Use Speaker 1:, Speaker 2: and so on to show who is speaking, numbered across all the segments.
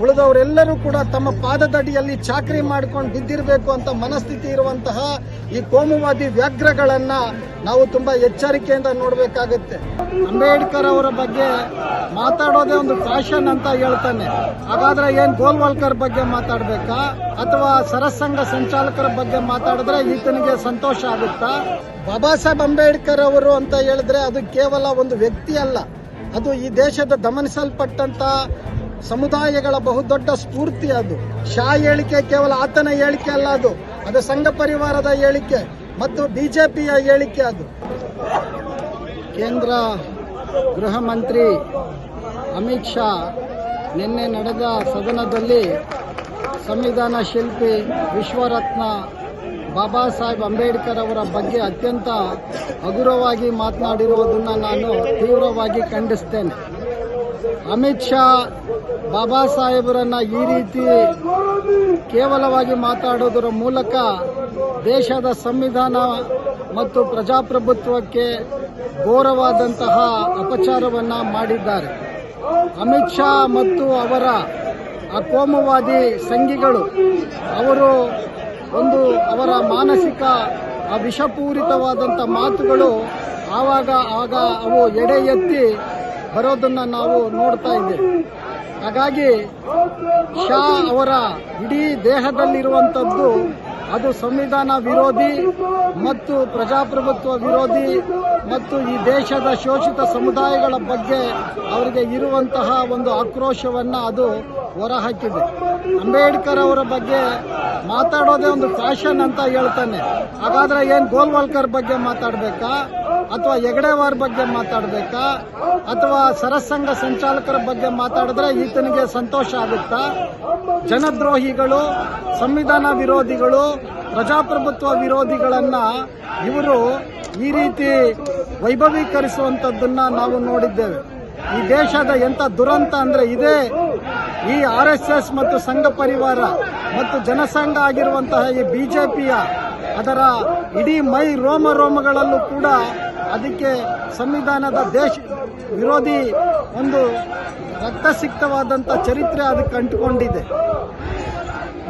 Speaker 1: ಉಳಿದವರೆಲ್ಲರೂ ಕೂಡ ತಮ್ಮ ಪಾದದಡಿಯಲ್ಲಿ ಚಾಕರಿ ಮಾಡ್ಕೊಂಡು ಬಿದ್ದಿರಬೇಕು ಅಂತ ಮನಸ್ಥಿತಿ ಇರುವಂತಹ ಈ ಕೋಮುವಾದಿ ವ್ಯಾಘ್ರಗಳನ್ನ ನಾವು ತುಂಬಾ ಎಚ್ಚರಿಕೆಯಿಂದ ನೋಡಬೇಕಾಗುತ್ತೆ. ಅಂಬೇಡ್ಕರ್ ಅವರ ಬಗ್ಗೆ ಮಾತಾಡೋದೇ ಒಂದು ಫ್ಯಾಷನ್ ಅಂತ ಹೇಳ್ತಾನೆ. ಹಾಗಾದ್ರೆ ಏನ್ ಗೋಲ್ವಾಲ್ಕರ್ ಬಗ್ಗೆ ಮಾತಾಡ್ಬೇಕಾ? ಅಥವಾ ಸರಸಂಘ ಸಂಚಾಲಕರ ಬಗ್ಗೆ ಮಾತಾಡಿದ್ರೆ ಈತನಿಗೆ ಸಂತೋಷ ಆಗುತ್ತಾ? ಬಾಬಾ ಸಾಹೇಬ್ ಅಂಬೇಡ್ಕರ್ ಅವರು ಅಂತ ಹೇಳಿದ್ರೆ ಅದು ಕೇವಲ ಒಂದು ವ್ಯಕ್ತಿ ಅಲ್ಲ. ಅದು ಈ ದೇಶದ ದಮನಿಸಲ್ಪಟ್ಟಂತ ಸಮುದಾಯಗಳ ಬಹುದೊಡ್ಡ ಸ್ಫೂರ್ತಿ ಅದು. ಶಾ ಹೇಳಿಕೆ ಕೇವಲ ಆತನ ಹೇಳಿಕೆ ಅಲ್ಲ ಅದು. ಅದು ಸಂಘ ಪರಿವಾರದ ಹೇಳಿಕೆ ಮತ್ತು ಬಿಜೆಪಿಯ ಹೇಳಿಕೆ ಅದು. ಕೇಂದ್ರ ಗೃಹ ಮಂತ್ರಿ ಅಮಿತ್ ಶಾ ನಿನ್ನೆ ನಡೆದ ಸದನದಲ್ಲಿ ಸಂವಿಧಾನ ಶಿಲ್ಪಿ ವಿಶ್ವರತ್ನ ಬಾಬಾ ಸಾಹೇಬ್ ಅಂಬೇಡ್ಕರ್ ಅವರ ಬಗ್ಗೆ ಅತ್ಯಂತ ಹಗುರವಾಗಿ ಮಾತನಾಡಿರುವುದನ್ನು ನಾನು ತೀವ್ರವಾಗಿ ಖಂಡಿಸ್ತೇನೆ. ಅಮಿತ್ ಶಾ ಬಾಬಾ ಸಾಹೇಬರನ್ನ ಈ ರೀತಿ ಕೇವಲವಾಗಿ ಮಾತಾಡೋದರ ಮೂಲಕ ದೇಶದ ಸಂವಿಧಾನ ಮತ್ತು ಪ್ರಜಾಪ್ರಭುತ್ವಕ್ಕೆ ಘೋರವಾದಂತಹ ಅಪಚಾರವನ್ನ ಮಾಡಿದ್ದಾರೆ. ಅಮಿತ್ ಶಾ ಮತ್ತು ಅವರ ಆ ಕೋಮುವಾದಿ ಸಂಘಿಗಳು, ಅವರು ಒಂದು ಅವರ ಮಾನಸಿಕ ವಿಷಪೂರಿತವಾದಂಥ ಮಾತುಗಳು ಆವಾಗ ಆಗ ಅವು ಎಡೆ ಎತ್ತಿ ಬರೋದನ್ನು ನಾವು ನೋಡ್ತಾ ಇದ್ದೇವೆ. ಹಾಗಾಗಿ ಶಾ ಅವರ ಇಡೀ ದೇಹದಲ್ಲಿರುವಂಥದ್ದು ಅದು ಸಂವಿಧಾನ ವಿರೋಧಿ ಮತ್ತು ಪ್ರಜಾಪ್ರಭುತ್ವ ವಿರೋಧಿ ಮತ್ತು ಈ ದೇಶದ ಶೋಷಿತ ಸಮುದಾಯಗಳ ಬಗ್ಗೆ ಅವರಿಗೆ ಇರುವಂತಹ ಒಂದು ಆಕ್ರೋಶವನ್ನು ಅದು ಹೊರಹಾಕಿದೆ. ಅಂಬೇಡ್ಕರ್ ಅವರ ಬಗ್ಗೆ ಮಾತಾಡೋದೇ ಒಂದು ಫ್ಯಾಷನ್ ಅಂತ ಹೇಳ್ತಾನೆ. ಹಾಗಾದ್ರೆ ಏನು ಗೋಲ್ವಾಲ್ಕರ್ ಬಗ್ಗೆ ಮಾತಾಡಬೇಕಾ? ಅಥವಾ ಹೆಗಡೆವಾರ್ ಬಗ್ಗೆ ಮಾತಾಡಬೇಕಾ? ಅಥವಾ ಸರಸಂಘ ಸಂಚಾಲಕರ ಬಗ್ಗೆ ಮಾತಾಡಿದ್ರೆ ಈತನಿಗೆ ಸಂತೋಷ ಆಗುತ್ತಾ? ಜನದ್ರೋಹಿಗಳು, ಸಂವಿಧಾನ ವಿರೋಧಿಗಳು, ಪ್ರಜಾಪ್ರಭುತ್ವ ವಿರೋಧಿಗಳನ್ನ ಇವರು ಈ ರೀತಿ ವೈಭವೀಕರಿಸುವಂತದ್ದನ್ನ ನಾವು ನೋಡಿದ್ದೇವೆ. ಈ ದೇಶದ ಎಂಥ ದುರಂತ ಅಂದ್ರೆ ಇದೇ ಈ ಆರ್ ಎಸ್ ಎಸ್ ಮತ್ತು ಸಂಘ ಪರಿವಾರ ಮತ್ತು ಜನಸಂಘ ಆಗಿರುವಂತಹ ಈ ಬಿಜೆಪಿಯ ಅದರ ಇಡೀ ಮೈ ರೋಮ ರೋಮಗಳಲ್ಲೂ ಕೂಡ ಅದಕ್ಕೆ ಸಂವಿಧಾನದ ದೇಶ ವಿರೋಧಿ ಒಂದು ರಕ್ತಸಿಕ್ತವಾದಂಥ ಚರಿತ್ರೆ ಅದಕ್ಕೆ ಅಂಟಿಕೊಂಡಿದೆ.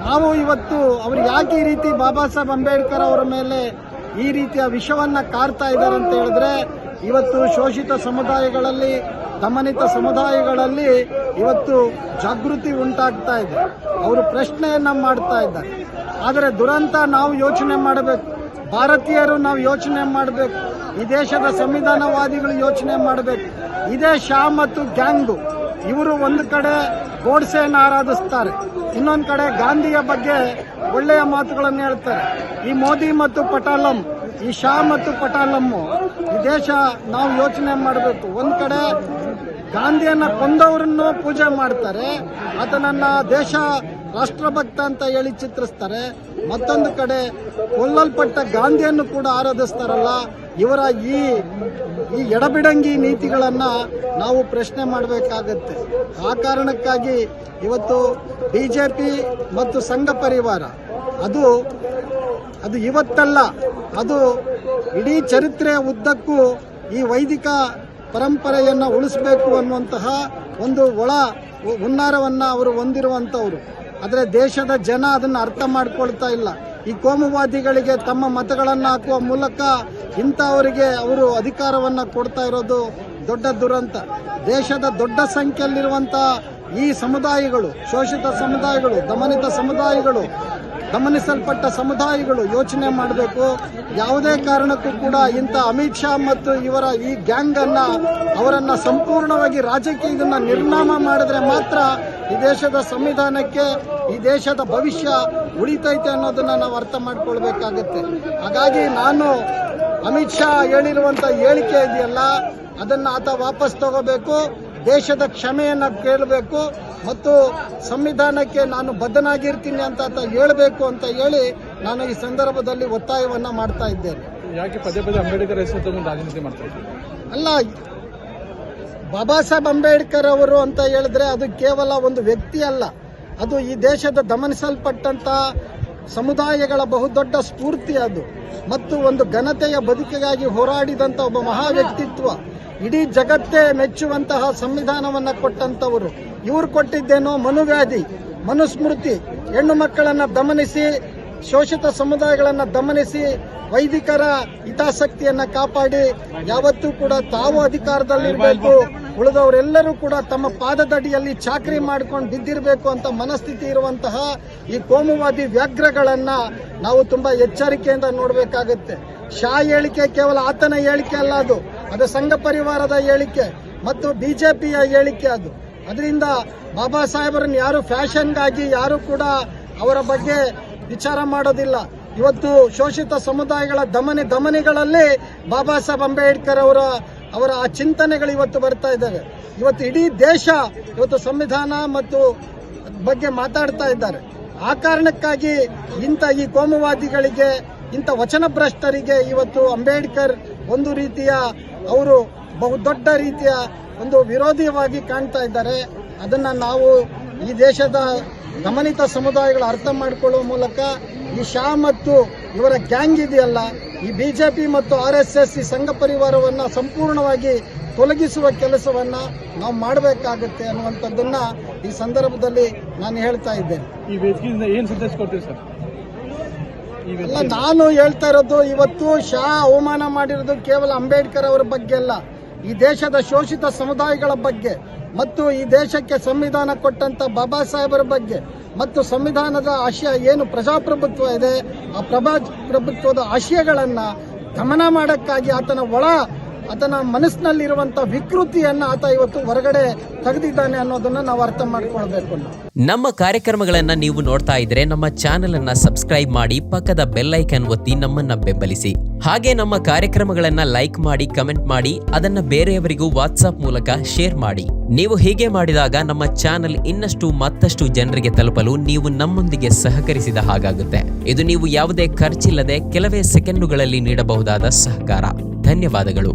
Speaker 1: ನಾವು ಇವತ್ತು ಅವರು ಯಾಕೆ ಈ ರೀತಿ ಬಾಬಾ ಸಾಹೇಬ್ ಅಂಬೇಡ್ಕರ್ ಅವರ ಮೇಲೆ ಈ ರೀತಿಯ ವಿಷವನ್ನು ಕಾರ್ತಾ ಇದ್ದಾರೆ ಅಂತ ಹೇಳಿದ್ರೆ, ಇವತ್ತು ಶೋಷಿತ ಸಮುದಾಯಗಳಲ್ಲಿ, ದಮನಿತ ಸಮುದಾಯಗಳಲ್ಲಿ ಇವತ್ತು ಜಾಗೃತಿ ಉಂಟಾಗ್ತಾ ಇದೆ. ಅವರು ಪ್ರಶ್ನೆಯನ್ನ ಮಾಡ್ತಾ ಇದ್ದಾರೆ. ಆದರೆ ದುರಂತ ನಾವು ಯೋಚನೆ ಮಾಡಬೇಕು. ಭಾರತೀಯರು ನಾವು ಯೋಚನೆ ಮಾಡಬೇಕು. ಈ ದೇಶದ ಸಂವಿಧಾನವಾದಿಗಳು ಯೋಚನೆ ಮಾಡಬೇಕು. ಇದೇ ಶಾ ಮತ್ತು ಗ್ಯಾಂಗು. ಇವರು ಒಂದು ಕಡೆ ಗೋಡ್ಸೆಯನ್ನು ಆರಾಧಿಸ್ತಾರೆ. ಇನ್ನೊಂದು ಕಡೆ ಗಾಂಧಿಯ ಬಗ್ಗೆ ಒಳ್ಳೆಯ ಮಾತುಗಳನ್ನು ಹೇಳ್ತಾರೆ. ಈ ಮೋದಿ ಮತ್ತು ಪಟಾಲಂ, ಈ ಶಾ ಮತ್ತು ಪಟಾಲಮ್ಮು ಈ ದೇಶ ನಾವು ಯೋಚನೆ ಮಾಡಬೇಕು. ಒಂದು ಕಡೆ ಗಾಂಧಿಯನ್ನು ಕೊಂದವರನ್ನು ಪೂಜೆ ಮಾಡ್ತಾರೆ. ಆತನನ್ನ ದೇಶ ರಾಷ್ಟ್ರಭಕ್ತ ಅಂತ ಹೇಳಿ ಚಿತ್ರಿಸ್ತಾರೆ. ಮತ್ತೊಂದು ಕಡೆ ಕೊಲ್ಲಲ್ಪಟ್ಟ ಗಾಂಧಿಯನ್ನು ಕೂಡ ಆರಾಧಿಸ್ತಾರಲ್ಲ, ಇವರ ಈ ಈ ಎಡಬಿಡಂಗಿ ನೀತಿಗಳನ್ನ ನಾವು ಪ್ರಶ್ನೆ ಮಾಡಬೇಕಾಗತ್ತೆ. ಆ ಕಾರಣಕ್ಕಾಗಿ ಇವತ್ತು ಬಿಜೆಪಿ ಮತ್ತು ಸಂಘ ಪರಿವಾರ, ಅದು ಅದು ಇವತ್ತಲ್ಲ, ಅದು ಇಡೀ ಚರಿತ್ರೆಯ ಉದ್ದಕ್ಕೂ ಈ ವೈದಿಕ ಪರಂಪರೆಯನ್ನು ಉಳಿಸಬೇಕು ಅನ್ನುವಂತಹ ಒಂದು ಒಳ ಹುನ್ನಾರವನ್ನ ಅವರು ಹೊಂದಿರುವಂಥವ್ರು. ಆದರೆ ದೇಶದ ಜನ ಅದನ್ನು ಅರ್ಥ ಮಾಡಿಕೊಳ್ತಾ ಇಲ್ಲ. ಈ ಕೋಮುವಾದಿಗಳಿಗೆ ತಮ್ಮ ಮತಗಳನ್ನು ಹಾಕುವ ಮೂಲಕ ಇಂಥವರಿಗೆ ಅವರು ಅಧಿಕಾರವನ್ನು ಕೊಡ್ತಾ ಇರೋದು ದೊಡ್ಡ ದುರಂತ, ದೇಶದ ದೊಡ್ಡ ಸಂಖ್ಯೆಯಲ್ಲಿರುವಂಥ ಈ ಸಮುದಾಯಗಳು, ಶೋಷಿತ ಸಮುದಾಯಗಳು, ದಮನಿತ ಸಮುದಾಯಗಳು, ಗಮನಿಸಲ್ಪಟ್ಟ ಸಮುದಾಯಗಳು ಯೋಚನೆ ಮಾಡಬೇಕು. ಯಾವುದೇ ಕಾರಣಕ್ಕೂ ಕೂಡ ಇಂಥ ಅಮಿತ್ ಶಾ ಮತ್ತು ಇವರ ಈ ಗ್ಯಾಂಗ್ ಅನ್ನ, ಅವರನ್ನ ಸಂಪೂರ್ಣವಾಗಿ ರಾಜಕೀಯದನ್ನ ನಿರ್ನಾಮ ಮಾಡಿದ್ರೆ ಮಾತ್ರ ಈ ದೇಶದ ಸಂವಿಧಾನಕ್ಕೆ, ಈ ದೇಶದ ಭವಿಷ್ಯ ಉಳಿತೈತೆ ಅನ್ನೋದನ್ನ ನಾವು ಅರ್ಥ ಮಾಡ್ಕೊಳ್ಬೇಕಾಗತ್ತೆ. ಹಾಗಾಗಿ ನಾನು ಅಮಿತ್ ಶಾ ಹೇಳಿರುವಂತ ಹೇಳಿಕೆ ಇದೆಯಲ್ಲ ಅದನ್ನ ಆತ ವಾಪಸ್ ತಗೋಬೇಕು. ದೇಶದ ಕ್ಷಮೆಯನ್ನು ಕೇಳಬೇಕು. ಮತ್ತು ಸಂವಿಧಾನಕ್ಕೆ ನಾನು ಬದ್ಧನಾಗಿರ್ತೀನಿ ಅಂತ ಆತ ಹೇಳಬೇಕು ಅಂತ ಹೇಳಿ ನಾನು ಈ ಸಂದರ್ಭದಲ್ಲಿ ಒತ್ತಾಯವನ್ನ ಮಾಡ್ತಾ ಇದ್ದೇನೆ.
Speaker 2: ಯಾಕೆ ಪದೇ ಪದೇ ಅಂಬೇಡ್ಕರ್ ಹೆಸರು ರಾಜನೀತಿ ಮಾಡ್ತಾ ಇದ್ದೀವಿ
Speaker 1: ಅಲ್ಲ ಬಾಬಾ ಸಾಹೇಬ್ ಅಂಬೇಡ್ಕರ್ ಅವರು ಅಂತ ಹೇಳಿದ್ರೆ ಅದು ಕೇವಲ ಒಂದು ವ್ಯಕ್ತಿ ಅಲ್ಲ. ಅದು ಈ ದೇಶದ ದಮನಿಸಲ್ಪಟ್ಟಂತ ಸಮುದಾಯಗಳ ಬಹುದೊಡ್ಡ ಸ್ಫೂರ್ತಿ ಅದು. ಮತ್ತು ಒಂದು ಘನತೆಯ ಬದುಕಿಗಾಗಿ ಹೋರಾಡಿದಂಥ ಒಬ್ಬ ಮಹಾ ವ್ಯಕ್ತಿತ್ವ ಇಡೀ ಜಗತ್ತೇ ಮೆಚ್ಚುವಂತಹ ಸಂವಿಧಾನವನ್ನು ಕೊಟ್ಟಂತವರು ಇವರು ಕೊಟ್ಟಿದ್ದೇನೋ ಮನುವ್ಯಾಧಿ, ಮನುಸ್ಮೃತಿ, ಹೆಣ್ಣು ಮಕ್ಕಳನ್ನ ದಮನಿಸಿ, ಶೋಷಿತ ಸಮುದಾಯಗಳನ್ನ ದಮನಿಸಿ, ವೈದಿಕರ ಹಿತಾಸಕ್ತಿಯನ್ನ ಕಾಪಾಡಿ, ಯಾವತ್ತೂ ಕೂಡ ತಾವು ಅಧಿಕಾರದಲ್ಲಿರಬೇಕು. ಉಳಿದವರೆಲ್ಲರೂ ಕೂಡ ತಮ್ಮ ಪಾದದಡಿಯಲ್ಲಿ ಚಾಕರಿ ಮಾಡ್ಕೊಂಡು ಬಿದ್ದಿರಬೇಕು ಅಂತ ಮನಸ್ಥಿತಿ ಇರುವಂತಹ ಈ ಕೋಮುವಾದಿ ವ್ಯಾಘ್ರಗಳನ್ನು ನಾವು ತುಂಬಾ ಎಚ್ಚರಿಕೆಯಿಂದ ನೋಡಬೇಕಾಗುತ್ತೆ. ಶಾ ಹೇಳಿಕೆ ಕೇವಲ ಆತನ ಹೇಳಿಕೆ ಅಲ್ಲ ಅದು. ಅದು ಸಂಘ ಪರಿವಾರದ ಹೇಳಿಕೆ ಮತ್ತು ಬಿಜೆಪಿಯ ಹೇಳಿಕೆ ಅದು. ಅದರಿಂದ ಬಾಬಾ ಸಾಹೇಬರನ್ನು ಯಾರು ಫ್ಯಾಷನ್ಗಾಗಿ ಯಾರು ಕೂಡ ಅವರ ಬಗ್ಗೆ ವಿಚಾರ ಮಾಡೋದಿಲ್ಲ. ಇವತ್ತು ಶೋಷಿತ ಸಮುದಾಯಗಳ ದಮನಿ ದಮನಿಗಳಲ್ಲಿ ಬಾಬಾ ಸಾಹೇಬ್ ಅಂಬೇಡ್ಕರ್ ಅವರ ಅವರ ಆ ಚಿಂತನೆಗಳು ಇವತ್ತು ಬರ್ತಾ ಇದ್ದಾವೆ. ಇವತ್ತು ಇಡೀ ದೇಶ ಇವತ್ತು ಸಂವಿಧಾನ ಮತ್ತು ಬಗ್ಗೆ ಮಾತಾಡ್ತಾ ಇದ್ದಾರೆ. ಆ ಕಾರಣಕ್ಕಾಗಿ ಇಂಥ ಈ ಕೋಮುವಾದಿಗಳಿಗೆ, ಇಂಥ ವಚನಭ್ರಷ್ಟರಿಗೆ ಇವತ್ತು ಅಂಬೇಡ್ಕರ್ ಒಂದು ರೀತಿಯ ಅವರು ಬಹುದೊಡ್ಡ ರೀತಿಯ ಒಂದು ವಿರೋಧಿಯಾಗಿ ಕಾಣ್ತಾ ಇದ್ದಾರೆ. ಅದನ್ನು ನಾವು ಈ ದೇಶದ ಗಮನಿತ ಸಮುದಾಯಗಳು ಅರ್ಥ ಮಾಡಿಕೊಳ್ಳುವ ಮೂಲಕ ಈ ಶಾ ಮತ್ತು ಇವರ ಗ್ಯಾಂಗ್ ಇದೆಯಲ್ಲ, ಈ ಬಿಜೆಪಿ ಮತ್ತು ಆರ್ ಎಸ್ ಎಸ್ ಈ ಸಂಘ ಪರಿವಾರವನ್ನು ಸಂಪೂರ್ಣವಾಗಿ ತೊಲಗಿಸುವ ಕೆಲಸವನ್ನು ನಾವು ಮಾಡಬೇಕಾಗುತ್ತೆ ಅನ್ನುವಂಥದ್ದನ್ನು ಈ ಸಂದರ್ಭದಲ್ಲಿ ನಾನು ಹೇಳ್ತಾ ಇದ್ದೇನೆ.
Speaker 2: ಈ ವೇದಿಕೆಯಿಂದ ಏನು ಸಂದೇಶ ಕೊಡ್ತೀರಿ ಸರ್?
Speaker 1: ಅಲ್ಲ ನಾನು ಹೇಳ್ತಾ ಇರೋದು ಇವತ್ತು ಶಾ ಅವಮಾನ ಮಾಡಿರೋದು ಕೇವಲ ಅಂಬೇಡ್ಕರ್ ಅವರ ಬಗ್ಗೆ ಅಲ್ಲ. ಈ ದೇಶದ ಶೋಷಿತ ಸಮುದಾಯಗಳ ಬಗ್ಗೆ ಮತ್ತು ಈ ದೇಶಕ್ಕೆ ಸಂವಿಧಾನ ಕೊಟ್ಟಂತ ಬಾಬಾ ಸಾಹೇಬರ ಬಗ್ಗೆ ಮತ್ತು ಸಂವಿಧಾನದ ಆಶಯ ಏನು ಪ್ರಜಾಪ್ರಭುತ್ವ ಇದೆ, ಆ ಪ್ರಜಾಪ್ರಭುತ್ವದ ಆಶಯಗಳನ್ನ ಗಮನ ಮಾಡಕ್ಕಾಗಿ ಆತನ ಒಳ ಆತನ ಮನಸ್ಸಿನಲ್ಲಿರುವಂತ ವಿಕೃತಿಯನ್ನ ಆತ ಇವತ್ತು ಹೊರಗಡೆ ತೆಗೆದಿದ್ದಾನೆ ಅನ್ನೋದನ್ನ ನಾವು ಅರ್ಥ ಮಾಡ್ಕೊಳ್ಬೇಕು
Speaker 3: ನಮ್ಮ ಕಾರ್ಯಕ್ರಮಗಳನ್ನ ನೀವು ನೋಡ್ತಾ ಇದ್ರೆ ನಮ್ಮ ಚಾನೆಲ್ ಅನ್ನ ಸಬ್ಸ್ಕ್ರೈಬ್ ಮಾಡಿ ಪಕ್ಕದ ಬೆಲ್ ಐಕನ್ ಒತ್ತಿ ನಮ್ಮನ್ನ ಬೆಂಬಲಿಸಿ. ಹಾಗೆ ನಮ್ಮ ಕಾರ್ಯಕ್ರಮಗಳನ್ನ ಲೈಕ್ ಮಾಡಿ ಕಮೆಂಟ್ ಮಾಡಿ, ಅದನ್ನ ಬೇರೆಯವರಿಗೂ ವಾಟ್ಸ್ಆಪ್ ಮೂಲಕ ಶೇರ್ ಮಾಡಿ. ನೀವು ಹೀಗೆ ಮಾಡಿದಾಗ ನಮ್ಮ ಚಾನೆಲ್ ಇನ್ನಷ್ಟು ಮತ್ತಷ್ಟು ಜನರಿಗೆ ತಲುಪಲು ನೀವು ನಮ್ಮೊಂದಿಗೆ ಸಹಕರಿಸಿದ ಹಾಗಾಗುತ್ತೆ. ಇದು ನೀವು ಯಾವುದೇ ಖರ್ಚಿಲ್ಲದೆ ಕೆಲವೇ ಸೆಕೆಂಡುಗಳಲ್ಲಿ ನೀಡಬಹುದಾದ ಸಹಕಾರ. ಧನ್ಯವಾದಗಳು.